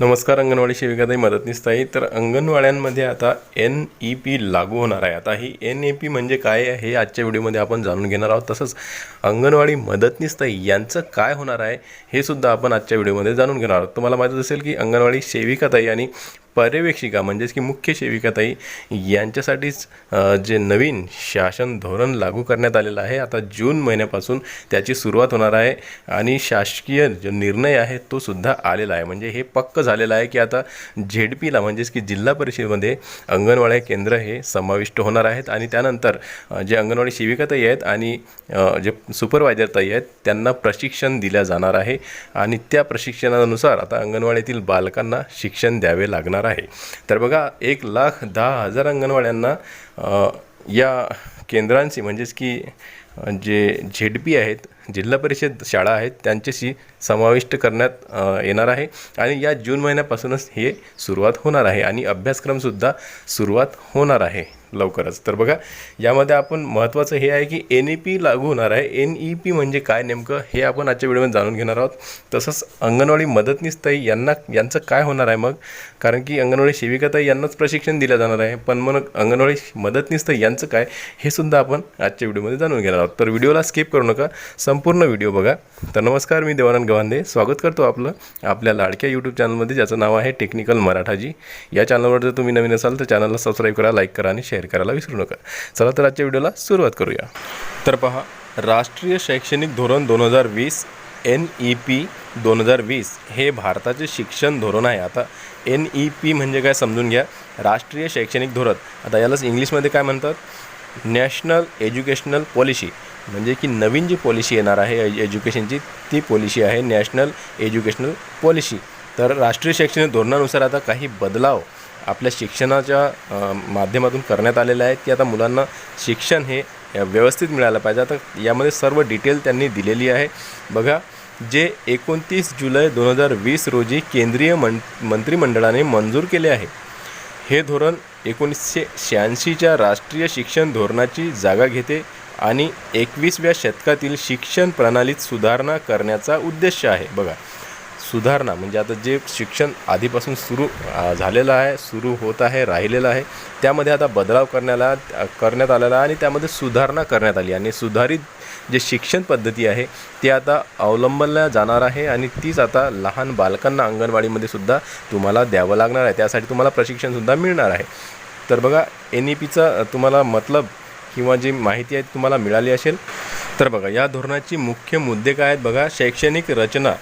नमस्कार अंगणवाडी सेविकाताई मदतनीसताई तर अंगणवाड्यांमध्ये आता एन ई पी लागू होणार आहे. आता ही एन ए पी म्हणजे काय आहे हे आजच्या व्हिडिओमध्ये आपण जाणून घेणार आहोत. तसंच अंगणवाडी मदतनीसताई यांचं काय होणार आहे हे सुद्धा आपण आजच्या व्हिडिओमध्ये जाणून घेणार आहोत. तुम्हाला माहीतच असेल की अंगणवाडी सेविकाताई आणि पर्यवेक्षिका म्हणजेच की मुख्य सेविकाताई यांच्यासाठीच जे नवीन शासन धोरण लागू करण्यात आलेलं आहे. आता जून महिन्यापासून त्याची सुरुवात होणार आहे आणि शासकीय जो निर्णय आहे तो सुद्धा आलेला आहे. म्हणजे हे पक्क झालेलं आहे की आता झेड पीला म्हणजेच की जिल्हा परिषदेमध्ये अंगणवाडी केंद्र हे समाविष्ट होणार आहेत आणि त्यानंतर जे अंगणवाडी सेविकाताई आहेत आणि जे सुपरवायझर ताई आहेत त्यांना प्रशिक्षण दिल्या जाणार आहे आणि त्या प्रशिक्षणानुसार आता अंगणवाडीतील बालकांना शिक्षण द्यावे लागणार आहे आहे. तर बघा एक लाख दहा हजार अंगणवाड्यांना या केंद्रांची म्हणजेच की जे झेड पी आहेत जिल्हा परिषद शाळा आहेत त्यांच्याशी समाविष्ट करण्यात येणार आहे. आणि या जून महिन्यापासूनच हे सुरुवात होणार आहे आणि अभ्यासक्रमसुद्धा सुरुवात होणार आहे लवकरच. तर बघा यामध्ये आपण महत्त्वाचं हे आहे की एन ई पी लागू होणार आहे. एन ई पी म्हणजे काय नेमकं हे आपण आजच्या व्हिडिओमध्ये जाणून घेणार आहोत. तसंच अंगणवाडी मदतनीसताई यांना यांचं काय होणार आहे मग? कारण की अंगणवाडी सेविकाताई यांनाच प्रशिक्षण दिलं जाणार आहे. पण मग अंगणवाडी मदतनीसताई यांचं काय हे सुद्धा आपण आजच्या व्हिडिओमध्ये जाणून घेणार आहोत. तर व्हिडिओला स्किप करू नका. संपूर्ण व्हिडिओ बघा. तर नमस्कार मी देवानंद गवांदे. स्वागत करतो आपलं आपल्या लाडक्या यूट्यूब चॅनलमध्ये ज्याचं नाव आहे टेक्निकल मराठाजी. या चॅनलवर जर तुम्ही नवीन असाल तर चॅनलला सबस्क्राईब करा लाईक करा आणि शेअर करायला विसरू नका. चला तर आजच्या व्हिडिओला सुरुवात करूया. तर पहा राष्ट्रीय शैक्षणिक धोरण दोन हजार वीस एन ई पी दोन हजार वीस हे भारताचे शिक्षण धोरण आहे. आता एन ई पी म्हणजे काय समजून घ्या. राष्ट्रीय शैक्षणिक धोरण. आता यालाच इंग्लिशमध्ये काय म्हणतात? National educational policy. म्हणजे की नवीन जी पॉलिसी येणार आहे एज एज्युकेशनची ती पॉलिसी आहे नॅशनल एज्युकेशनल पॉलिसी. तर राष्ट्रीय शैक्षणिक धोरणानुसार आता काही बदलाव आपल्या शिक्षणाच्या माध्यमातून करण्यात आलेले आहेत की आता मुलांना शिक्षण हे व्यवस्थित मिळालं पाहिजे. आता यामध्ये सर्व डिटेल त्यांनी दिलेली आहे. बघा जे एकोणतीस जुलै दोन हजार वीस रोजी केंद्रीय मं मंत्रिमंडळाने मंजूर केले आहे. हे धोरण एकोणीसशे शहाऐंशीच्या राष्ट्रीय शिक्षण धोरणाची जागा घेते आणि एकवीसव्या शतकातील शिक्षण प्रणालीत सुधारणा करण्याचा उद्देश आहे. बघा सुधारणा म्हणजे आता जे शिक्षण आधीपासून सुरू झालेलं आहे सुरू होत आहे राहिलेलं आहे त्यामध्ये आता बदलाव करण्याला करण्यात आलेला आहे आणि त्यामध्ये सुधारणा करण्यात आली आणि सुधारित जे शिक्षण पद्धती आहे ती आता अवलंबल्या जाणार आहे आणि तीच आता लहान बालकांना अंगणवाडीमध्ये सुद्धा तुम्हाला द्यावं लागणार आहे. त्यासाठी तुम्हाला प्रशिक्षणसुद्धा मिळणार आहे. तर बघा एन ई पीचा तुम्हाला मतलब किंवा जी माहिती आहे ती तुम्हाला मिळाली असेल तर बघा या धोरणाची मुख्य मुद्दे काय आहेत? बघा शैक्षणिक रचना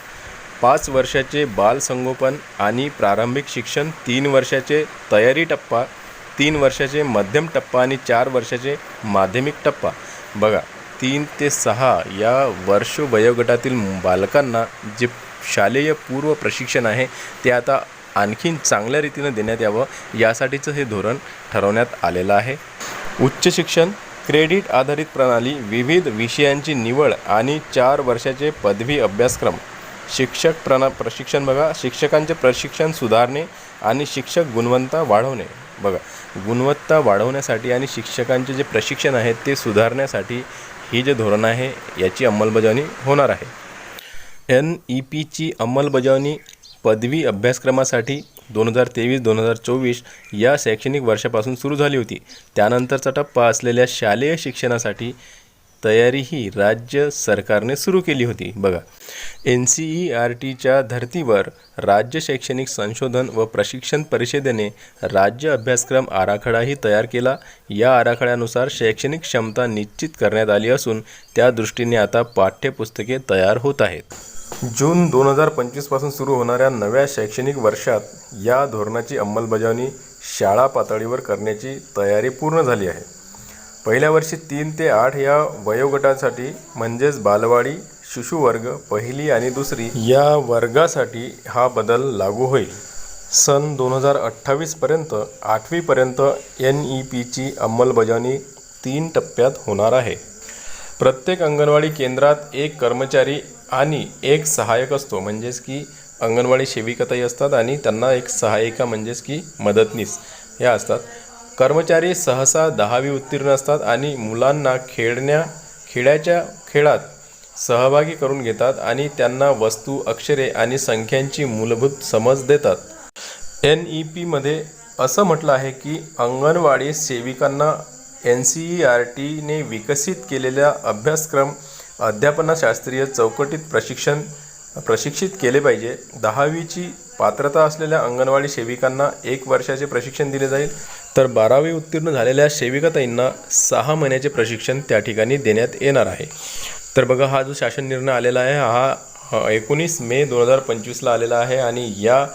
पाच वर्षाचे बालसंगोपन आणि प्रारंभिक शिक्षण तीन वर्षाचे तयारी टप्पा तीन वर्षाचे मध्यम टप्पा आणि चार वर्षाचे माध्यमिक टप्पा. बघा तीन ते सहा या वर्ष वयोगटातील बालकांना जे शालेय पूर्व प्रशिक्षण आहे ते आता आणखीन चांगल्या रीतीनं देण्यात यावं यासाठीचं हे धोरण ठरवण्यात आलेलं आहे. उच्च शिक्षण क्रेडिट आधारित प्रणाली विविध विषयांची निवड आणि चार वर्षाचे पदवी अभ्यासक्रम शिक्षक प्रणा प्रशिक्षण बघा शिक्षकांचे प्रशिक्षण सुधारणे आणि शिक्षक गुणवत्ता वाढवणे बघा. गुणवत्ता वाढवण्यासाठी आणि शिक्षकांचे जे प्रशिक्षण आहे ते सुधारण्यासाठी ही जे धोरण आहे याची अंमलबजावणी होणार आहे. एन ई पीची अंमलबजावणी पदवी अभ्यासक्रमासाठी दोन हजार तेवीस दोन हजार चोवीस या शैक्षणिक वर्षापासून सुरू झाली होती. त्यानंतरचा टप्पा असलेल्या शालेय शिक्षणासाठी तयारी ही राज्य सरकारने सुरू केली होती. बघा एन सी ई आर टीच्या धर्तीवर राज्य शैक्षणिक संशोधन व प्रशिक्षण परिषदेने राज्य अभ्यासक्रम आराखडाही तयार केला. या आराखड्यानुसार शैक्षणिक क्षमता निश्चित करण्यात आली असून त्या दृष्टीने आता पाठ्यपुस्तके तयार होत आहेत. जून दोन हजार पंचवीसपासून सुरू होणाऱ्या नव्या शैक्षणिक वर्षात या धोरणाची अंमलबजावणी शाळा पातळीवर करण्याची तयारी पूर्ण झाली आहे. पहिल्या वर्षी तीन ते आठ या वयोगटासाठी म्हणजेच बालवाडी शिशुवर्ग पहिली आणि दुसरी या वर्गासाठी हा बदल लागू होईल. सन दोन हजार अठ्ठावीसपर्यंत आठवीपर्यंत एन ई पीची अंमलबजावणी तीन टप्प्यात होणार आहे. प्रत्येक अंगणवाडी केंद्रात एक कर्मचारी आणि एक सहाय्यक असतो म्हणजेच की अंगणवाडी सेविकाताई असतात आणि त्यांना एक सहायिका म्हणजेच की मदतनीस ह्या असतात. कर्मचारी सहसा दहावी उत्तीर्ण असतात आणि मुलांना खेळण्या खेळाच्या खेळात सहभागी करून घेतात आणि त्यांना वस्तू अक्षरे आणि संख्यांची मूलभूत समज देतात. एन ई पीमध्ये असं म्हटलं आहे की अंगणवाडी सेविकांना एन सी ई आर टीने विकसित केलेल्या अभ्यासक्रम अध्यापनाशास्त्रीय चौकटीत प्रशिक्षण प्रशिक्षित केले पाहिजे. दहावीची पात्रता असलेल्या अंगणवाडी सेविकांना एक वर्षाचे प्रशिक्षण दिले जाईल. तर बारावी उत्तीर्ण झालेल्या सेविकाताईंना सहा महिन्याचे प्रशिक्षण त्या ठिकाणी देण्यात येणार आहे. तर बघा हा जो शासन निर्णय आलेला आहे हा एकोणीस मे दोन हजार पंचवीसला आलेला आहे आणि या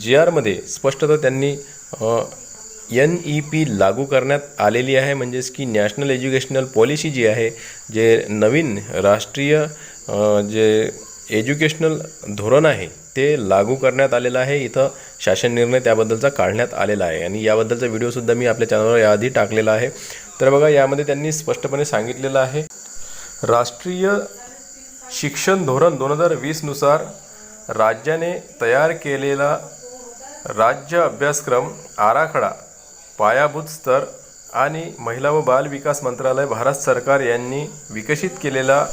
जी आरमध्ये स्पष्टतः त्यांनी एन ई पी लागू करण्यात आलेली आहे. म्हणजेच की नॅशनल एज्युकेशनल पॉलिसी जी आहे जे नवीन राष्ट्रीय जे एज्युकेशनल धोरण आहे ते लागू करण्यात आलेलं आहे. इथं शासन निर्णय त्याबद्दलचा काढण्यात आलेला आहे. आणि याबद्दलचा व्हिडिओसुद्धा मी आपल्या चॅनलवर याआधी टाकलेला आहे. तर बघा यामध्ये त्यांनी स्पष्टपणे सांगितलेलं आहे. राष्ट्रीय शिक्षण धोरण दोन हजार वीसनुसार राज्याने तयार केलेला राज्य अभ्यासक्रम आराखडा पायाभूत स्तर आणि महिला व बाल विकास मंत्रालय भारत सरकार यांनी विकसित केलेला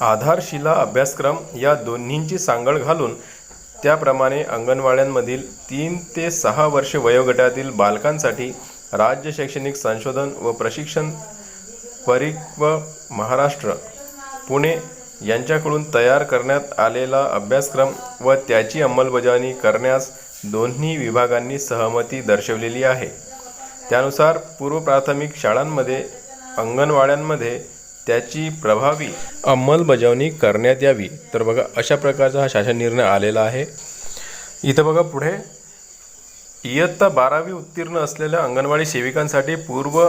आधारशिला अभ्यासक्रम या दोन्हींची सांगड घालून त्याप्रमाणे अंगणवाड्यांमधील तीन ते सहा वर्ष वयोगटातील बालकांसाठी राज्य शैक्षणिक संशोधन व प्रशिक्षण परिक्व महाराष्ट्र पुणे यांच्याकडून तयार करण्यात आलेला अभ्यासक्रम व त्याची अंमलबजावणी करण्यास दोन्ही विभागांनी सहमती दर्शवलेली आहे. त्यानुसार पूर्व प्राथमिक शाळांमध्ये अंगणवाड्यांमध्ये त्याची प्रभावी अंमलबजावणी करण्यात यावी. तर बघा अशा प्रकारचा हा शासन निर्णय आलेला आहे. इथं बघा पुढे. इयत्ता बारावी उत्तीर्ण असलेल्या अंगणवाडी सेविकांसाठी पूर्व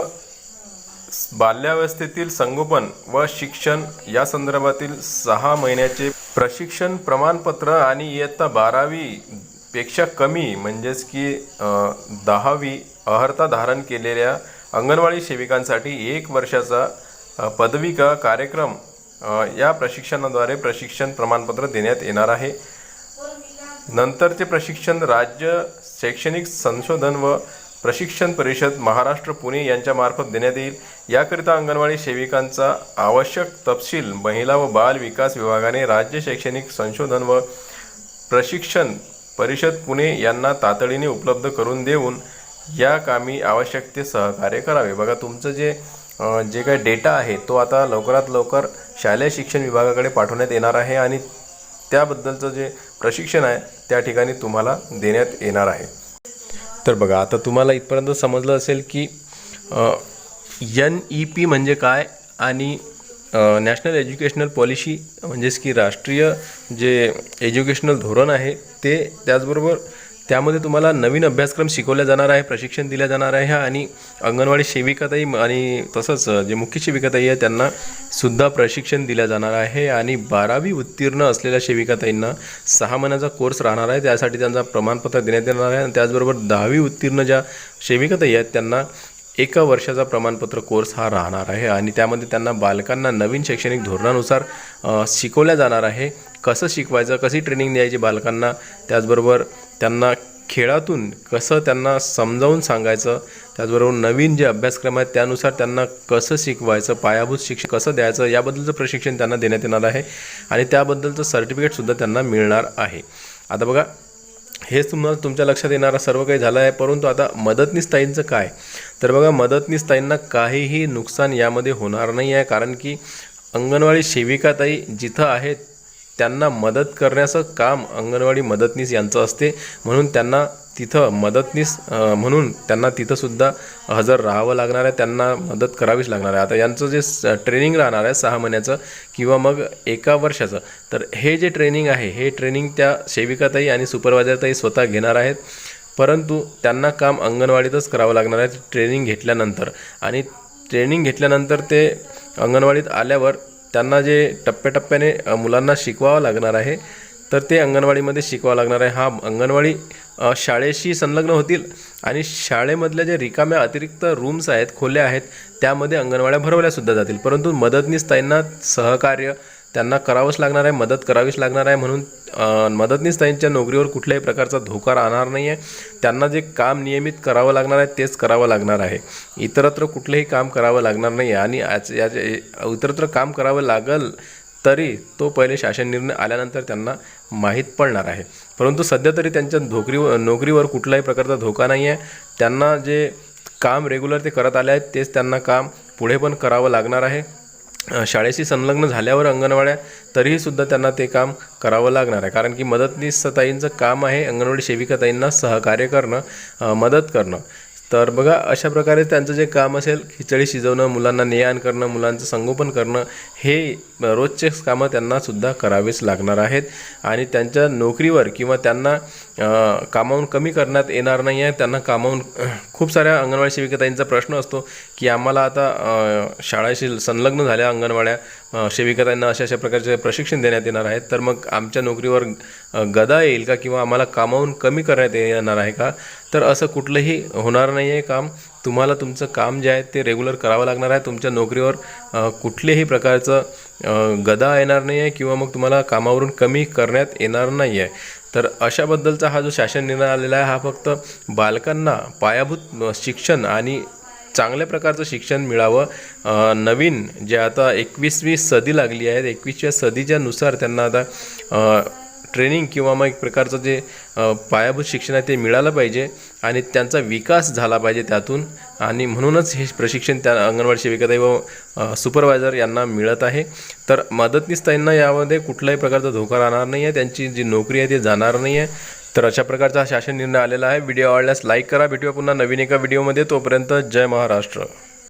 बाल्यावस्थेतील संगोपन व शिक्षण या संदर्भातील सहा महिन्याचे प्रशिक्षण प्रमाणपत्र आणि इयत्ता बारावी पेक्षा कमी म्हणजेच की दहावी अर्हता धारण केलेल्या अंगणवाडी सेविकांसाठी एक वर्षाचा पदविका कार्यक्रम या प्रशिक्षणाद्वारे प्रशिक्षण प्रमाणपत्र देण्यात येणार आहे. नंतरचे प्रशिक्षण राज्य शैक्षणिक संशोधन व प्रशिक्षण परिषद महाराष्ट्र पुणे यांच्यामार्फत देण्यात येईल. याकरिता अंगणवाडी सेविकांचा आवश्यक तपशील महिला व बाल विकास विभागाने राज्य शैक्षणिक संशोधन व प्रशिक्षण परिषद पुणे यांना तातडीने उपलब्ध करून देऊन या कामी आवश्यक ते सहकार्य करावे. बघा तुमचं जे जे काही डेटा आहे तो आता लवकरात लवकर शालेय शिक्षण विभागाकडे पाठवण्यात येणार आहे आणि त्याबद्दलचं जे प्रशिक्षण आहे त्या ठिकाणी तुम्हाला देण्यात येणार आहे. तर बघा आता तुम्हाला इथपर्यंत समजलं असेल की एन ई पी म्हणजे काय आणि नॅशनल एज्युकेशनल पॉलिसी म्हणजेच की राष्ट्रीय जे एज्युकेशनल धोरण आहे ते त्याचबरोबर त्यामध्ये तुम्हाला नवीन अभ्यासक्रम शिकवला जाणार आहे प्रशिक्षण दिल्या जाणार आहे आणि अंगणवाडी सेविकाताई आणि तसंच जे मुख्य सेविकाताई आहे त्यांना सुद्धा प्रशिक्षण दिलं जाणार आहे आणि बारावी उत्तीर्ण असलेल्या सेविकाताईंना सहा महिन्याचा कोर्स राहणार आहे. त्यासाठी त्यांचा प्रमाणपत्र देण्यात येणार आहे आणि त्याचबरोबर दहावी उत्तीर्ण ज्या सेविकाताई आहेत त्यांना एका वर्षाचा प्रमाणपत्र कोर्स हा राहणार आहे आणि त्यामध्ये त्यांना बालकांना नवीन शैक्षणिक धोरणानुसार शिकवल्या जाणार आहे. कसं शिकवायचं कशी ट्रेनिंग द्यायची बालकांना त्याचबरोबर त्यांना खेळातून कसं त्यांना समजावून सांगायचं त्याचबरोबर नवीन जे अभ्यासक्रम आहेत त्यानुसार त्यांना कसं शिकवायचं पायाभूत शिक्षण कसं द्यायचं याबद्दलचं प्रशिक्षण त्यांना देण्यात येणार आहे आणि त्याबद्दलचं सर्टिफिकेटसुद्धा त्यांना मिळणार आहे. आता बघा हेच तुम्हाला तुमच्या लक्षात येणारं सर्व काही झालं आहे परंतु आता मदतनीसताईंचं काय? तर बघा मदतनीसताईंना काहीही नुकसान यामध्ये होणार नाही आहे कारण की अंगणवाडी सेविकाताई जिथं आहेत त्यांना मदत करण्याचं काम अंगणवाडी मदतनीस यांचं असते. म्हणून त्यांना तिथं मदतनीस म्हणून त्यांना तिथंसुद्धा हजर राहावं लागणार आहे. त्यांना मदत करावीच लागणार आहे. आता यांचं जे स ट्रेनिंग राहणार आहे सहा महिन्याचं किंवा मग एका वर्षाचं. तर हे जे ट्रेनिंग आहे हे ट्रेनिंग त्या सेविकाताई आणि सुपरवायझरताई स्वतः घेणार आहेत. परंतु त्यांना काम अंगणवाडीतच करावं लागणार आहे ट्रेनिंग घेतल्यानंतर. आणि ट्रेनिंग घेतल्यानंतर ते अंगणवाडीत आल्यावर त्यांना जे टप्प्याटप्प्याने मुलांना शिकवावं लागणार आहे तर ते अंगणवाडीमध्ये शिकवावं लागणार आहे. हा अंगणवाडी शाळेशी संलग्न होतील आणि शाळेमधल्या जे रिकाम्या अतिरिक्त रूम्स आहेत खोल्या आहेत त्यामध्ये अंगणवाड्या भरवल्यासुद्धा जातील. परंतु मदतनीस त्यांना सहकार्य त्यांना करावंच लागणार आहे मदत करावीच लागणार आहे म्हणून मदतनीस त्यांच्या नोकरीवर कुठल्याही प्रकारचा धोका राहणार नाही आहे त्यांना जे काम नियमित करावं लागणार आहे तेच करावं लागणार आहे. इतरत्र कुठलंही काम करावं लागणार नाही आहे आणि आज या इतरत्र काम करावं लागल तरी तो पहिले शासन निर्णय आल्यानंतर त्यांना माहीत पडणार आहे. परंतु सध्या तरी त्यांच्या नोकरीवर नोकरीवर कुठल्याही प्रकारचा धोका नाही आहे त्यांना जे काम रेग्युलर ते करत आले आहेत तेच त्यांना काम पुढे पण करावं लागणार आहे. शाळेशी संलग्न झाल्यावर अंगणवाड्या तरीही सुद्धा त्यांना ते काम करावं लागणार आहे. कारण की मदतनीस ताईंचं काम आहे अंगणवाडी सेविकाताईंना सहकार्य करणं मदत करणं. तर बघा अशा प्रकारे त्यांचं जे काम असेल खिचडी शिजवणं मुलांना ने आण करणं मुलांचं संगोपन करणं हे रोजचेच कामं त्यांनासुद्धा करावेच लागणार आहेत. आणि त्यांच्या नोकरीवर किंवा त्यांना कामावून कमी करण्यात येणार नाही आहे. त्यांना कामावून खूप साऱ्या अंगणवाडी सेविकाताईंचा प्रश्न असतो की आम्हाला आता शाळेशी संलग्न झाल्या अंगणवाड्या सेविकाताईंना अशा अशा प्रकारचे प्रशिक्षण देण्यात येणार आहेत. तर मग आमच्या नोकरीवर गदा येईल का? किंवा आम्हाला कामावून कमी करण्यात येणार आहे का? तर असं कुठलंही होणार नाही आहे काम. तुम्हाला तुमचं काम जे आहे ते रेग्युलर करावं लागणार आहे. तुमच्या नोकरीवर कुठल्याही प्रकारचं गदा येणार नाही आहे किंवा मग तुम्हाला कामावरून कमी करण्यात येणार नाही आहे तर अशाबद्दलचा हा जो शासन निर्णय आलेला आहे हा फक्त बालकांना पायाभूत शिक्षण आणि चांगल्या प्रकारचं शिक्षण मिळावं. नवीन जे आता एकवीसवी सदी लागली आहे एकवीसव्या सदीच्यानुसार त्यांना आता ट्रेनिंग किंवा मग एक प्रकारचं जे पायाभूत शिक्षण आहे ते मिळालं पाहिजे आणि त्यांचा विकास झाला पाहिजे त्यातून. आणि म्हणूनच हे प्रशिक्षण त्या अंगणवाडी सेविकाताई व सुपरवायझर यांना मिळत आहे. तर मदतनीसताईंना यामध्ये कुठल्याही प्रकारचा धोका राहणार नाही आहे. त्यांची जी नोकरी आहे ती जाणार नाही आहे. तर अशा प्रकारचा हा शासन निर्णय आलेला आहे. व्हिडिओ आवडल्यास लाईक करा. भेटूया पुन्हा नवीन एका व्हिडिओमध्ये. तोपर्यंत जय महाराष्ट्र.